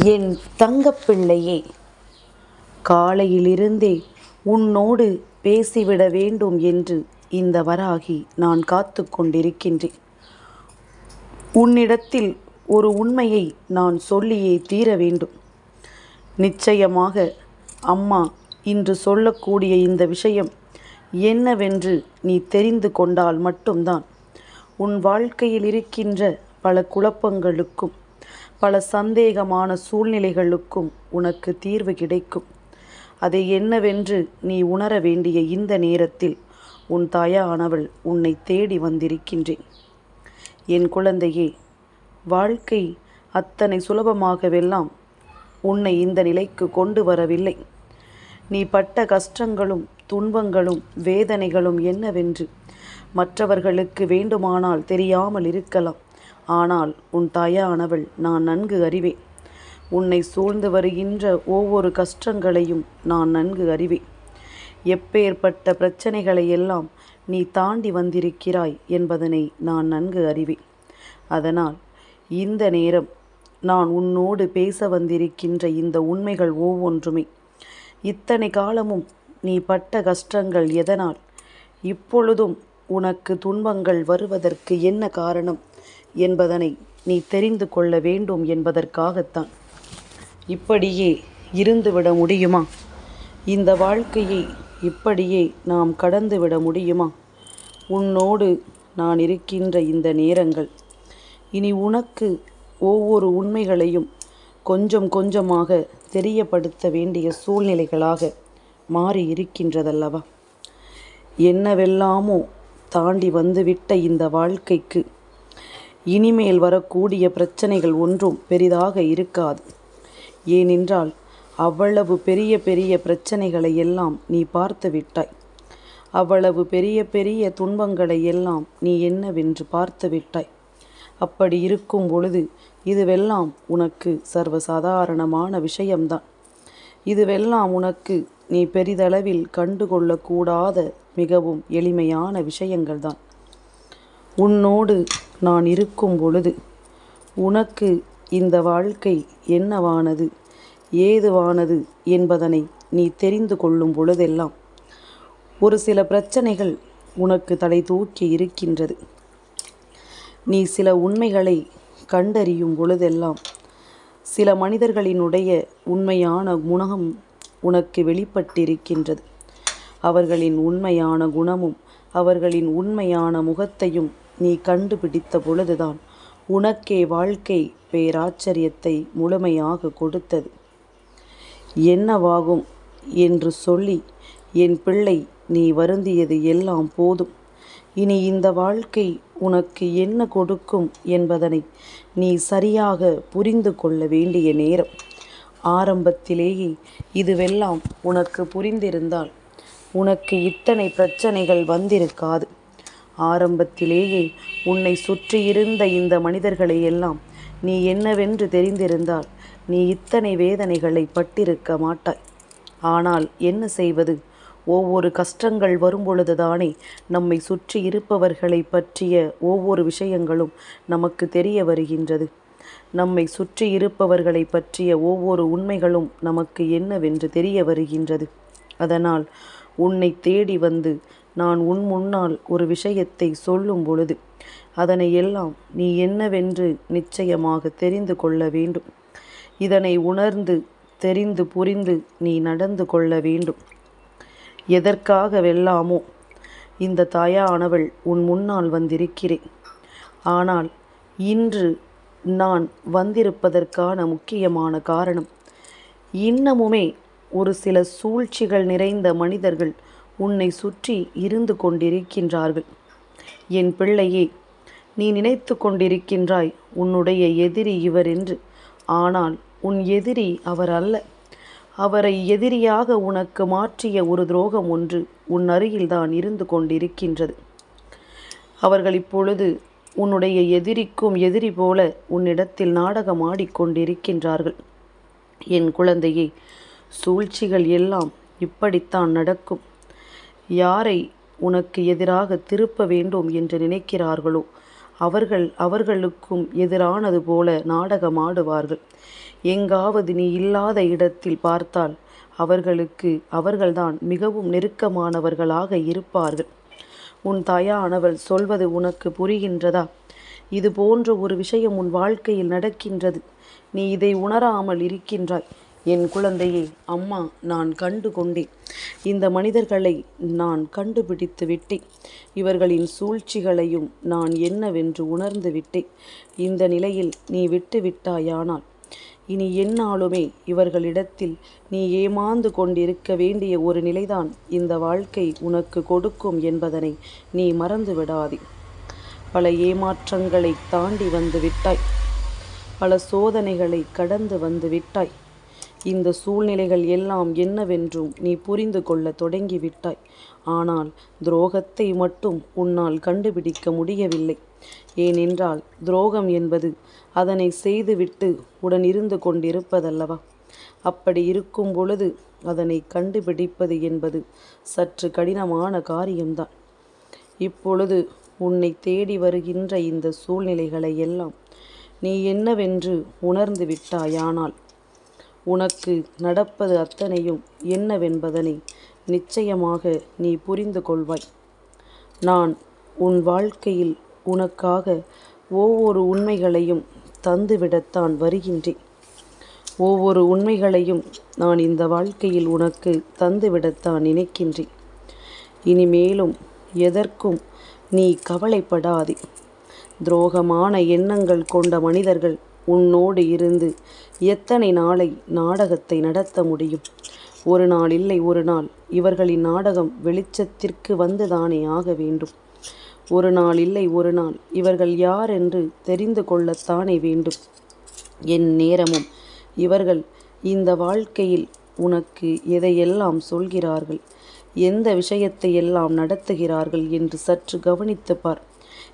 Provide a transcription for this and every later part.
என் தங்கப்பிள்ளையே காலையிலிருந்தே உன்னோடு பேசிவிட வேண்டும் என்று இந்த வராகி நான் காத்து கொண்டிருக்கின்றேன். உன்னிடத்தில் ஒரு உண்மையை நான் சொல்லியே தீர வேண்டும். நிச்சயமாக அம்மா இன்று சொல்லக்கூடிய இந்த விஷயம் என்னவென்று நீ தெரிந்து கொண்டால் மட்டும்தான். உன் வாழ்க்கையில் இருக்கின்ற பல குழப்பங்களுக்கும் பல சந்தேகமான சூழ்நிலைகளுக்கும் உனக்கு தீர்வு கிடைக்கும். அதை என்னவென்று நீ உணர வேண்டிய இந்த நேரத்தில் உன் தாயானவள் உன்னை தேடி வந்திருக்கின்றேன். என் குழந்தையே வாழ்க்கை அத்தனை சுலபமாகவெல்லாம் உன்னை இந்த நிலைக்கு கொண்டு வரவில்லை. நீ பட்ட கஷ்டங்களும் துன்பங்களும் வேதனைகளும் என்னவென்று மற்றவர்களுக்கு வேண்டுமானால் தெரியாமல் இருக்கலாம். ஆனால் உன் தாயானவள் நான் நன்கு அறிவேன். உன்னை சூழ்ந்து வருகின்ற ஒவ்வொரு கஷ்டங்களையும் நான் நன்கு அறிவேன். எப்பேற்பட்ட பிரச்சனைகளை எல்லாம் நீ தாண்டி வந்திருக்கிறாய் என்பதனை நான் நன்கு அறிவேன். அதனால் இந்த நேரம் நான் உன்னோடு பேச வந்திருக்கின்ற இந்த உண்மைகள் ஒவ்வொன்றுமே இத்தனை காலமும் நீ பட்ட கஷ்டங்கள் எதனால்? இப்பொழுதும் உனக்கு துன்பங்கள் வருவதற்கு என்ன காரணம்? என்பதனை நீ தெரிந்து கொள்ள வேண்டும் என்பதற்காகத்தான். இப்படியே இருந்துவிட முடியுமா? இந்த வாழ்க்கையை இப்படியே நாம் கடந்துவிட முடியுமா? உன்னோடு நான் இருக்கின்ற இந்த நேரங்கள். இனி உனக்கு ஒவ்வொரு உண்மைகளையும் கொஞ்சம் கொஞ்சமாக தெரியப்படுத்த வேண்டிய சூழ்நிலைகளாக மாறி இருக்கின்றதல்லவா என்னவெல்லாமோ தாண்டி வந்துவிட்ட இந்த வாழ்க்கைக்கு இனிமேல் வரக்கூடிய பிரச்சனைகள் ஒன்றும் பெரிதாக இருக்காது. ஏனென்றால் அவ்வளவு பெரிய பெரிய பிரச்சனைகளை எல்லாம் நீ பார்த்து விட்டாய். அவ்வளவு பெரிய பெரிய துன்பங்களை எல்லாம் நீ என்னவென்று பார்த்து விட்டாய். அப்படி இருக்கும் பொழுது இதுவெல்லாம் உனக்கு சர்வசாதாரணமான விஷயம்தான். இதுவெல்லாம் உனக்கு நீ பெரிதளவில் கண்டுகொள்ளக்கூடாத மிகவும் எளிமையான விஷயங்கள்தான். உன்னோடு நான் இருக்கும் பொழுது உனக்கு இந்த வாழ்க்கை என்னவானது? ஏதுவானது என்பதனை நீ தெரிந்து கொள்ளும் பொழுதெல்லாம் ஒரு சில பிரச்சனைகள் உனக்கு தலை தூக்கி இருக்கின்றது. நீ சில உண்மைகளை கண்டறியும் பொழுதெல்லாம் சில மனிதர்களினுடைய உண்மையான குணம் உனக்கு வெளிப்பட்டிருக்கின்றது. அவர்களின் உண்மையான குணமும் அவர்களின் உண்மையான முகத்தையும் நீ கண்டுபிடித்த பொழுதுதான் உனக்கே வாழ்க்கை பேராச்சரியத்தை முழுமையாக கொடுத்தது. என்னவாகும் என்று சொல்லி என் பிள்ளை நீ வருந்தியது எல்லாம் போதும். இனி இந்த வாழ்க்கை உனக்கு என்ன கொடுக்கும் என்பதனை நீ சரியாக புரிந்து கொள்ள வேண்டிய நேரம். ஆரம்பத்திலேயே இதுவெல்லாம் உனக்கு புரிந்திருந்தால் உனக்கு இத்தனை பிரச்சனைகள் வந்திருக்காது. ஆரம்பத்திலேயே உன்னை சுற்றியிருந்த இந்த மனிதர்களை எல்லாம் நீ என்னவென்று தெரிந்திருந்தால் நீ இத்தனை வேதனைகளை பட்டிருக்க மாட்டாய். ஆனால் என்ன செய்வது? ஒவ்வொரு கஷ்டங்கள் வரும்பொழுதுதானே நம்மை சுற்றி இருப்பவர்களை பற்றிய ஒவ்வொரு விஷயங்களும் நமக்கு தெரிய வருகின்றது. நம்மை சுற்றி இருப்பவர்களை பற்றிய ஒவ்வொரு உண்மைகளும் நமக்கு என்னவென்று தெரிய வருகின்றது. அதனால் உன்னை தேடி வந்து நான் உன் முன்னால் ஒரு விஷயத்தை சொல்லும் பொழுது அதனை எல்லாம் நீ என்னவென்று நிச்சயமாக தெரிந்து கொள்ள வேண்டும். இதனை உணர்ந்து தெரிந்து புரிந்து நீ நடந்து கொள்ள வேண்டும். எதற்காக வெல்லாமோ இந்த தாயானவள் உன் முன்னால் வந்திருக்கிறேன். ஆனால் இன்று நான் வந்திருப்பதற்கான முக்கியமான காரணம் இன்னமுமே ஒரு சில சூழ்ச்சிகள் நிறைந்த மனிதர்கள் உன்னை சுற்றி இருந்து கொண்டிருக்கின்றார்கள். என் பிள்ளையே நீ நினைத்து கொண்டிருக்கின்றாய் உன்னுடைய எதிரி இவர் என்று. ஆனால் உன் எதிரி அவர் அல்ல. அவரை எதிரியாக உனக்கு மாற்றிய ஒரு துரோகம் ஒன்று உன் அருகில்தான் இருந்து கொண்டிருக்கின்றது. அவர்கள் இப்பொழுது உன்னுடைய எதிரிக்கும் எதிரி போல உன்னிடத்தில் நாடகம் ஆடிக்கொண்டிருக்கின்றார்கள் என் குழந்தையே சூழ்ச்சிகள் எல்லாம் இப்படித்தான் நடக்கும். யாரை உனக்கு எதிராக திருப்ப வேண்டும் என்று நினைக்கிறார்களோ? அவர்கள் அவர்களுக்கும் எதிரானது போல நாடகமாடுவார்கள். எங்காவது நீ இல்லாத இடத்தில் பார்த்தால் அவர்களுக்கு அவர்கள்தான் மிகவும் நெருக்கமானவர்களாக இருப்பார்கள். உன் தாயானவள் சொல்வது உனக்கு புரிகின்றதா? இது போன்ற ஒரு விஷயம் உன் வாழ்க்கையில் நடக்கின்றது. நீ இதை உணராமல் இருக்கின்றாய். என் குழந்தையே அம்மா நான் கண்டு கொண்டேன். இந்த மனிதர்களை நான் கண்டுபிடித்து விட்டேன். இவர்களின் சூழ்ச்சிகளையும் நான் என்னவென்று உணர்ந்து விட்டேன். இந்த நிலையில் நீ விட்டு விட்டாயானால் இனி என்னாலுமே இவர்களிடத்தில் நீ ஏமாந்து கொண்டிருக்க வேண்டிய ஒரு நிலைதான் இந்த வாழ்க்கை உனக்கு கொடுக்கும் என்பதனை நீ மறந்து விடாதே. பல ஏமாற்றங்களை தாண்டி வந்து விட்டாய். பல சோதனைகளை கடந்து வந்து விட்டாய். இந்த சூழ்நிலைகள் எல்லாம் என்னவென்றும் நீ புரிந்து கொள்ள தொடங்கிவிட்டாய். ஆனால் துரோகத்தை மட்டும் உன்னால் கண்டுபிடிக்க முடியவில்லை. ஏனென்றால் துரோகம் என்பது அதனை செய்துவிட்டு உடன் இருந்து கொண்டிருப்பதல்லவா? அப்படி இருக்கும் பொழுது அதனை கண்டுபிடிப்பது என்பது சற்று கடினமான காரியம்தான். இப்பொழுது உன்னை தேடி வருகின்ற இந்த சூழ்நிலைகளை எல்லாம் நீ என்னவென்று உணர்ந்து விட்டாயானால் உனக்கு நடப்பது அத்தனையும் என்னவென்பதனை நிச்சயமாக நீ புரிந்து கொள்வாய். நான் உன் வாழ்க்கையில் உனக்காக ஒவ்வொரு உண்மைகளையும் தந்துவிடத்தான் வருகின்றேன். ஒவ்வொரு உண்மைகளையும் நான் இந்த வாழ்க்கையில் உனக்கு தந்துவிடத்தான் நினைக்கின்றேன். இனிமேலும் எதற்கும் நீ கவலைப்படாதே. துரோகமான எண்ணங்கள் கொண்ட மனிதர்கள் உன்னோடு இருந்து எத்தனை நாளை நாடகத்தை நடத்த முடியும்? ஒரு நாள் இல்லை ஒரு நாள். இவர்களின் நாடகம் வெளிச்சத்திற்கு வந்துதானே ஆக வேண்டும். ஒரு நாள் இல்லை ஒரு நாள். இவர்கள் யார் என்று தெரிந்து கொள்ளத்தானே வேண்டும். என் நேரமும். இவர்கள் இந்த வாழ்க்கையில் உனக்கு எதையெல்லாம் சொல்கிறார்கள்? எந்த விஷயத்தை எல்லாம் நடத்துகிறார்கள் என்று சற்று கவனித்து பார்.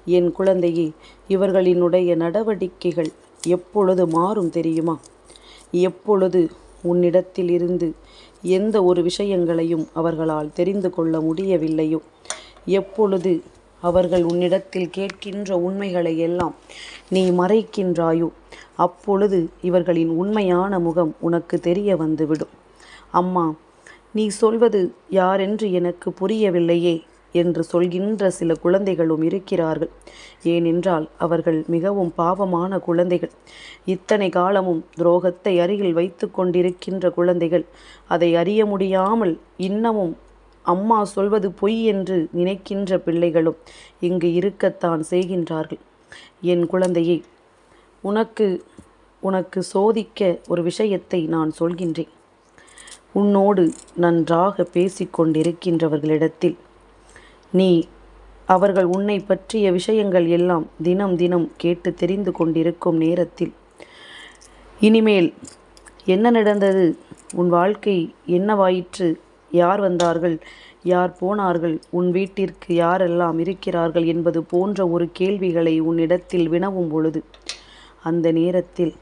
என் குழந்தையே இவர்களினுடைய நடவடிக்கைகள் எப்பொழுது மாறும் தெரியுமா? எப்பொழுது உன்னிடத்தில் இருந்து எந்த ஒரு விஷயங்களையும் அவர்களால் தெரிந்து கொள்ள முடியவில்லையோ? எப்பொழுது அவர்கள் உன்னிடத்தில் கேட்கின்ற உண்மைகளை எல்லாம் நீ மறைக்கின்றாயோ? அப்பொழுது இவர்களின் உண்மையான முகம் உனக்கு தெரிய வந்துவிடும். அம்மா நீ சொல்வது யாரென்று எனக்கு புரியவில்லையே. என்று சொல்கின்ற சில குழந்தைகளும் இருக்கிறார்கள். ஏனென்றால் அவர்கள் மிகவும் பாவமான குழந்தைகள். இத்தனை காலமும் துரோகத்தை அருகில் வைத்து கொண்டிருக்கின்ற குழந்தைகள். அதை அறிய முடியாமல் இன்னமும் அம்மா சொல்வது பொய் என்று நினைக்கின்ற பிள்ளைகளும் இங்கு இருக்கத்தான் செய்கின்றார்கள். என் குழந்தையை உனக்கு உனக்கு சோதிக்க ஒரு விஷயத்தை நான் சொல்கின்றேன். உன்னோடு நன்றாக பேசிக்கொண்டிருக்கின்றவர்களிடத்தில் நீ அவர்கள் உன்னை பற்றிய விஷயங்கள் எல்லாம் தினம் தினம் கேட்டு தெரிந்து கொண்டிருக்கும் நேரத்தில். இனிமேல் என்ன நடந்தது? உன் வாழ்க்கை என்னவாயிற்று? யார் வந்தார்கள்? யார் போனார்கள்? உன் வீட்டிற்கு யாரெல்லாம் இருக்கிறார்கள் என்பது போன்ற ஒரு கேள்விகளை உன்னிடத்தில் வினவும் பொழுது அந்த நேரத்தில்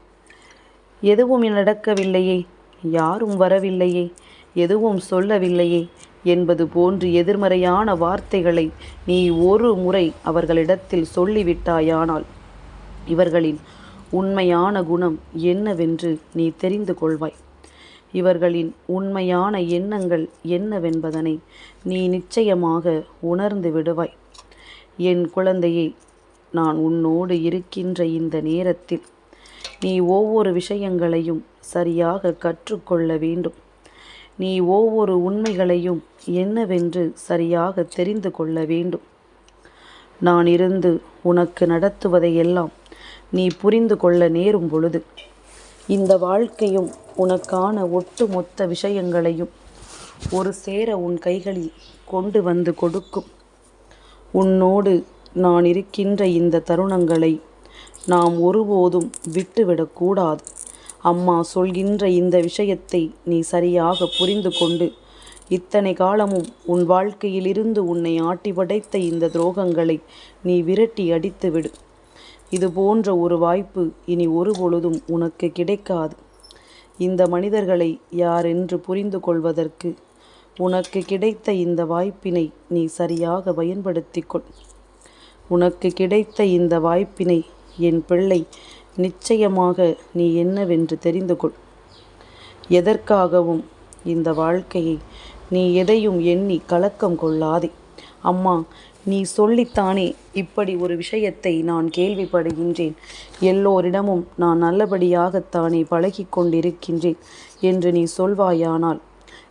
எதுவும் நடக்கவில்லையே? யாரும் வரவில்லையே? எதுவும் சொல்லவில்லையே? என்பது போன்று எதிர்மறையான வார்த்தைகளை நீ ஒரு முறை அவர்களிடத்தில் சொல்லிவிட்டாயானால் இவர்களின் உண்மையான குணம் என்னவென்று நீ தெரிந்து கொள்வாய். இவர்களின் உண்மையான எண்ணங்கள் என்னவென்பதனை நீ நிச்சயமாக உணர்ந்து விடுவாய். என் குழந்தையை நான் உன்னோடு இருக்கின்ற இந்த நேரத்தில் நீ ஒவ்வொரு விஷயங்களையும் சரியாக கற்றுக்கொள்ள வேண்டும். நீ ஒவ்வொரு உண்மைகளையும் என்னவென்று சரியாக தெரிந்து கொள்ள வேண்டும். நான் இருந்து உனக்கு நடத்துவதையெல்லாம் நீ புரிந்து கொள்ள நேரும் பொழுது இந்த வாழ்க்கையும் உனக்கான ஒட்டுமொத்த விஷயங்களையும் ஒரு சேர உன் கைகளில் கொண்டு வந்து கொடுக்கும். உன்னோடு நான் இருக்கின்ற இந்த தருணங்களை நாம் ஒருபோதும் விட்டுவிடக்கூடாது அம்மா சொல்கின்ற இந்த விஷயத்தை நீ சரியாக புரிந்து கொண்டு இத்தனை காலமும் உன் வாழ்க்கையிலிருந்து உன்னை ஆட்டி படைத்த இந்த துரோகங்களை நீ விரட்டி அடித்துவிடு இது போன்ற ஒரு வாய்ப்பு இனி ஒரு பொழுதும் உனக்கு கிடைக்காது. இந்த மனிதர்களை யாரென்று புரிந்து கொள்வதற்கு உனக்கு கிடைத்த இந்த வாய்ப்பினை நீ சரியாக பயன்படுத்திக் கொள். உனக்கு கிடைத்த இந்த வாய்ப்பினை என் பிள்ளை நிச்சயமாக நீ என்னவென்று தெரிந்து கொள். எதற்காகவும் இந்த வாழ்க்கையை நீ எதையும் எண்ணி கலக்கம் கொள்ளாதே. அம்மா நீ சொல்லித்தானே இப்படி ஒரு விஷயத்தை நான் கேள்விப்படுகின்றேன். எல்லோரிடமும் நான் நல்லபடியாகத்தானே பழகி கொண்டிருக்கின்றேன் என்று நீ சொல்வாயானால்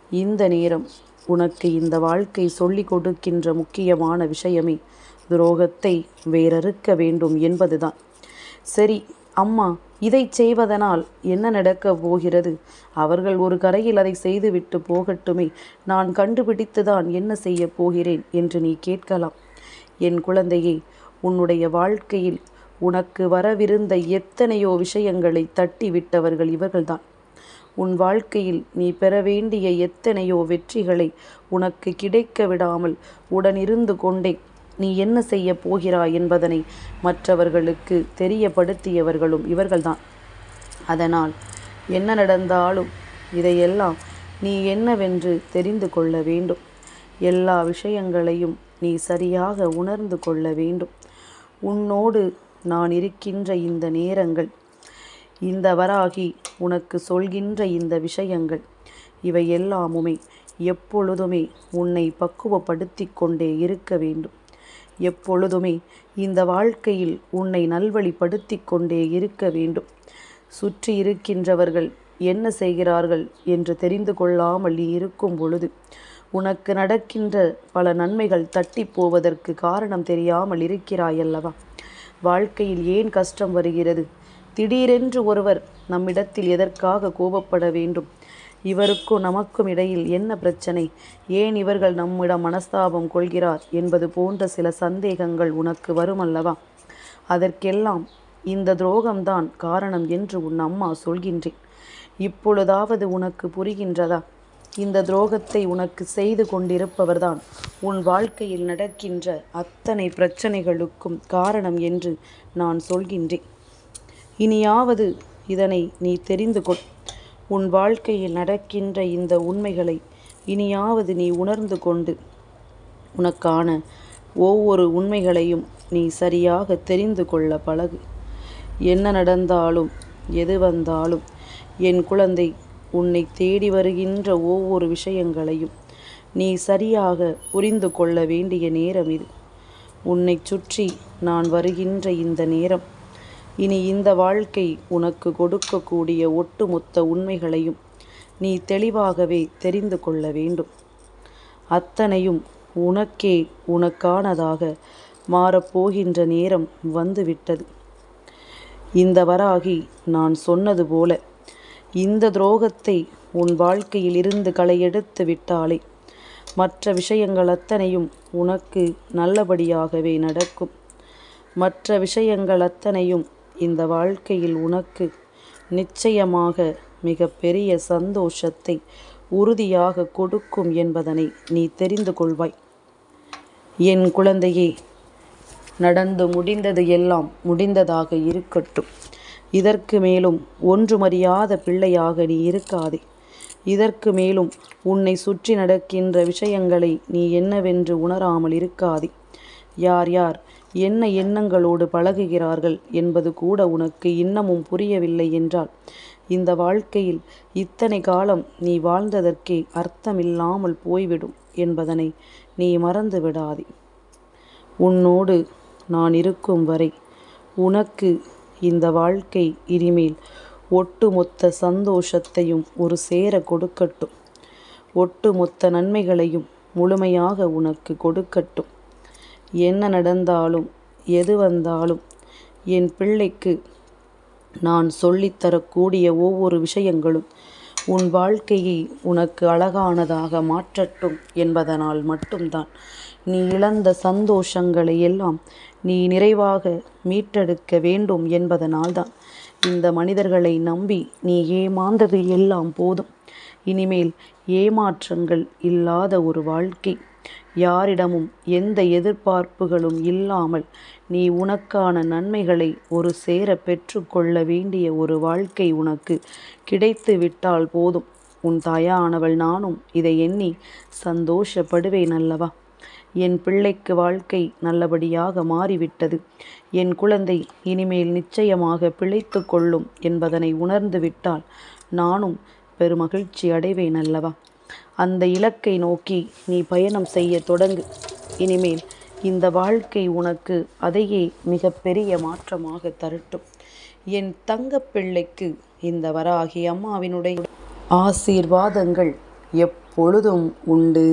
இந்த நேரம் உனக்கு இந்த வாழ்க்கை சொல்லிக் கொடுக்கின்ற முக்கியமான விஷயமே துரோகத்தை வேறறுக்க வேண்டும் என்பதுதான். சரி அம்மா இதை செய்வதனால் என்ன நடக்கப் போகிறது? அவர்கள் ஒரு கரையில் அதை செய்துவிட்டு போகட்டுமே. நான் கண்டுபிடித்துதான் என்ன செய்யப் போகிறேன் என்று நீ கேட்கலாம். என் குழந்தையே உன்னுடைய வாழ்க்கையில் உனக்கு வரவிருந்த எத்தனையோ விஷயங்களை தட்டி விட்டவர்கள் இவர்கள்தான். உன் வாழ்க்கையில் நீ பெற வேண்டிய எத்தனையோ வெற்றிகளை உனக்கு கிடைக்க விடாமல் உடனிருந்து கொண்டே நீ என்ன செய்ய போகிறாய் என்பதனை மற்றவர்களுக்கு தெரியப்படுத்தியவர்களும் இவர்கள்தான். அதனால் என்ன நடந்தாலும் இதையெல்லாம் நீ என்னவென்று தெரிந்து கொள்ள வேண்டும். எல்லா விஷயங்களையும் நீ சரியாக உணர்ந்து கொள்ள வேண்டும். உன்னோடு நான் இருக்கின்ற இந்த நேரங்கள் இந்த வராகி உனக்கு சொல்கின்ற இந்த விஷயங்கள் இவை எல்லாமுமே எப்பொழுதுமே உன்னை பக்குவப்படுத்தி கொண்டே இருக்க வேண்டும். எப்பொழுதுமே இந்த வாழ்க்கையில் உன்னை நல்வழிப்படுத்தி கொண்டே இருக்க வேண்டும். சுற்றி இருக்கின்றவர்கள் என்ன செய்கிறார்கள் என்று தெரிந்து கொள்ளாமல் இருக்கும் பொழுது உனக்கு நடக்கின்ற பல நன்மைகள் தட்டி போவதற்கு காரணம் தெரியாமல் இருக்கிறாயல்லவா? வாழ்க்கையில் ஏன் கஷ்டம் வருகிறது? திடீரென்று ஒருவர் நம்மிடத்தில் எதற்காக கோபப்பட வேண்டும்? இவருக்கும் நமக்கும் இடையில் என்ன பிரச்சனை? ஏன் இவர்கள் நம்மிடம் மனஸ்தாபம் கொள்கிறார் என்பது போன்ற சில சந்தேகங்கள் உனக்கு வருமல்லவா? அதற்கெல்லாம் இந்த துரோகம்தான் காரணம் என்று உன் அம்மா சொல்கின்றேன். இப்பொழுதாவது உனக்கு புரிகின்றதா? இந்த துரோகத்தை உனக்கு செய்து கொண்டிருப்பவர்தான் உன் வாழ்க்கையில் நடக்கின்ற அத்தனை பிரச்சனைகளுக்கும் காரணம் என்று நான் சொல்கின்றேன். இனியாவது இதனை நீ தெரிந்து கொள். உன் வாழ்க்கையில் நடக்கின்ற இந்த உண்மைகளை இனியாவது நீ உணர்ந்து கொண்டு உனக்கான ஒவ்வொரு உண்மைகளையும் நீ சரியாக தெரிந்து கொள்ள பழகு. என்ன நடந்தாலும் எது வந்தாலும் என் குழந்தை உன்னை தேடி வருகின்ற ஒவ்வொரு விஷயங்களையும் நீ சரியாக புரிந்து கொள்ள வேண்டிய நேரம் இது. உன்னை சுற்றி நான் வருகின்ற இந்த நேரம் இனி இந்த வாழ்க்கை உனக்கு கொடுக்கக்கூடிய ஒட்டுமொத்த உண்மைகளையும் நீ தெளிவாகவே தெரிந்து கொள்ள வேண்டும். அத்தனையும் உனக்கே உனக்கானதாக மாறப்போகின்ற நேரம் வந்துவிட்டது. இந்த வராகி நான் சொன்னது போல இந்த துரோகத்தை உன் வாழ்க்கையில் இருந்து களையெடுத்து விட்டாலே மற்ற விஷயங்கள் அத்தனையும் உனக்கு நல்லபடியாகவே நடக்கும். மற்ற விஷயங்கள் அத்தனையும் இந்த வாழ்க்கையில் உனக்கு நிச்சயமாக மிக பெரிய சந்தோஷத்தை உறுதியாக கொடுக்கும் என்பதனை நீ தெரிந்து கொள்வாய். என் குழந்தையே நடந்து முடிந்தது எல்லாம் முடிந்ததாக இருக்கட்டும். இதற்கு மேலும் ஒன்றுமறியாத பிள்ளையாக நீ இருக்காதே. இதற்கு மேலும் உன்னை சுற்றி நடக்கின்ற விஷயங்களை நீ என்னவென்று உணராமல் இருக்காதே. யார் யார் என்ன எண்ணங்களோடு பழகுகிறார்கள் என்பது கூட உனக்கு இன்னமும் புரியவில்லை என்றால் இந்த வாழ்க்கையில் இத்தனை காலம் நீ வாழ்ந்ததற்கே அர்த்தமில்லாமல் போய்விடும் என்பதனை நீ மறந்து விடாதே. உன்னோடு நான் இருக்கும் வரை உனக்கு இந்த வாழ்க்கை இனிமேல் ஒட்டுமொத்த சந்தோஷத்தையும் ஒரு சேர கொடுக்கட்டும். ஒட்டுமொத்த நன்மைகளையும் முழுமையாக உனக்கு கொடுக்கட்டும். என்ன நடந்தாலும் எது வந்தாலும் என் பிள்ளைக்கு நான் சொல்லித்தரக்கூடிய ஒவ்வொரு விஷயங்களும் உன் வாழ்க்கையை உனக்கு அழகானதாக மாற்றட்டும் என்பதனால் மட்டும்தான். நீ இழந்த சந்தோஷங்களை எல்லாம் நீ நிறைவாக மீட்டெடுக்க வேண்டும் என்பதனால்தான். இந்த மனிதர்களை நம்பி நீ ஏமாந்தது எல்லாம் போதும். இனிமேல் ஏமாற்றங்கள் இல்லாத ஒரு வாழ்க்கை. யாரிடமும் எந்த எதிர்பார்ப்புகளும் இல்லாமல் நீ உனக்கான நன்மைகளை ஒரு சேர பெற்றுக்கொள்ள வேண்டிய ஒரு வாழ்க்கை உனக்கு கிடைத்து விட்டால் போதும். உன் தாயானவள் நானும் இதை எண்ணி சந்தோஷப்படுவேன் அல்லவா? என் பிள்ளைக்கு வாழ்க்கை நல்லபடியாக மாறிவிட்டது. என் குழந்தை இனிமேல் நிச்சயமாக பிழைத்து கொள்ளும் என்பதனை உணர்ந்து விட்டால் நானும் பெருமகிழ்ச்சி அடைவேன் அல்லவா? அந்த இலக்கை நோக்கி நீ பயணம் செய்ய தொடங்கு. இனிமேல் இந்த வாழ்க்கை உனக்கு அதையே மிகப்பெரிய மாற்றமாக தரட்டும். என் தங்கப்பிள்ளைக்கு இந்த வராகி அம்மாவினுடைய ஆசீர்வாதங்கள் எப்பொழுதும் உண்டு.